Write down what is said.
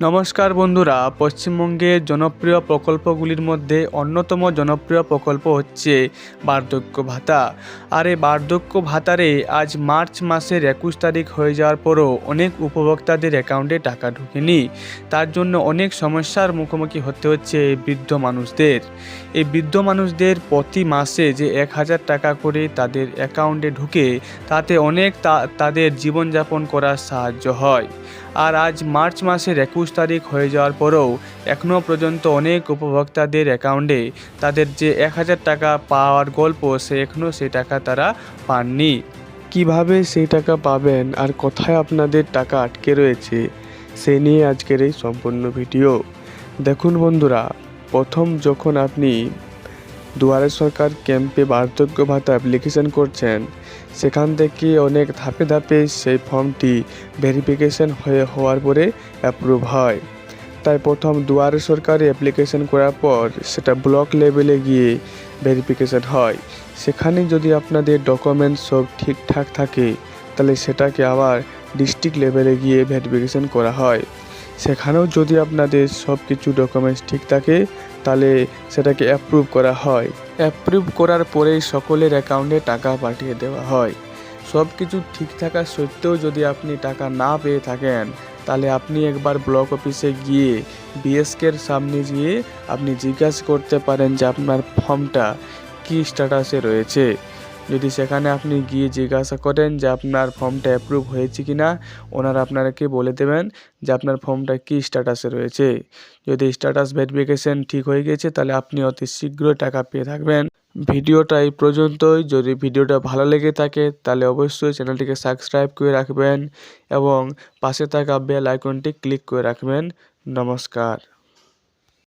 নমস্কার বন্ধুরা, পশ্চিমবঙ্গের জনপ্রিয় প্রকল্পগুলির মধ্যে অন্যতম জনপ্রিয় প্রকল্প হচ্ছে বার্ধক্য ভাতা। আর এই বার্ধক্য ভাতারে আজ মার্চ মাসের একুশ তারিখ হয়ে যাওয়ার পরও অনেক উপভোক্তাদের অ্যাকাউন্টে টাকা ঢোকেনি। তার জন্য অনেক সমস্যার মুখোমুখি হতে হচ্ছে বৃদ্ধ মানুষদের। এই বৃদ্ধ মানুষদের প্রতি মাসে যে এক হাজার টাকা করে তাদের অ্যাকাউন্টে ঢুকে, তাতে অনেক তাদের জীবনযাপন করার সাহায্য হয়। আর আজ মার্চ মাসের একুশ তারিখ হয়ে যাওয়ার পরেও এখনও পর্যন্ত অনেক উপভোক্তাদের অ্যাকাউন্টে তাদের যে এক হাজার টাকা পাওয়ার গল্প, সে এখনও সেই টাকা তারা পাননি। কীভাবে সেই টাকা পাবেন আর কোথায় আপনাদের টাকা আটকে রয়েছে, সে নিয়ে আজকের এই সম্পূর্ণ ভিডিও। দেখুন বন্ধুরা, প্রথম যখন আপনি দুয়ারে সরকার ক্যাম্পে বার্ধক্য ভাতা অ্যাপ্লিকেশন করছেন। সেখান থেকে অনেক ধাপে ধাপে সেই ফর্মটি ভেরিফিকেশন হয়ে হওয়ার পরে অ্যাপ্রুভ হয়। তাই প্রথম দুয়ারে সরকারে অ্যাপ্লিকেশন করার পর সেটা ব্লক লেভেলে গিয়ে ভেরিফিকেশন হয়। সেখানে যদি আপনাদের ডকুমেন্ট সব ঠিকঠাক থাকে, তাহলে সেটাকে আবার ডিস্ট্রিক্ট লেভেলে গিয়ে ভেরিফিকেশন করা হয়। সেখানেও যদি আপনাদের সব কিছু ডকুমেন্টস ঠিক থাকে, তাহলে সেটাকে অ্যাপ্রুভ করা হয়। অ্যাপ্রুভ করার পরেই সকলের অ্যাকাউন্টে টাকা পাঠিয়ে দেওয়া হয়। সব কিছু ঠিক থাকা সত্ত্বেও যদি আপনি টাকা না পেয়ে থাকেন, তাহলে আপনি একবার ব্লক অফিসে গিয়ে বিএসকের সামনে গিয়ে আপনি জিজ্ঞাসা করতে পারেন যে আপনার ফর্মটা কী স্ট্যাটাসে রয়েছে। যদি সেখানে আপনি গিয়ে জিজ্ঞাসা করেন যে আপনার ফর্মটা অ্যাপ্রুভ হয়েছে কি না ওনারা আপনাকে বলে দেবেন যে আপনার ফর্মটা কী স্ট্যাটাসে রয়েছে। যদি স্ট্যাটাস ভেরিফিকেশন ঠিক হয়ে গেছে, তাহলে আপনি অতি শীঘ্রই টাকা পেয়ে থাকবেন। ভিডিওটা এই পর্যন্তই। যদি ভিডিওটা ভালো লেগে থাকে, তাহলে অবশ্যই চ্যানেলটিকে সাবস্ক্রাইব করে রাখবেন এবং পাশে থাকা বেল আইকনটি ক্লিক করে রাখবেন। নমস্কার।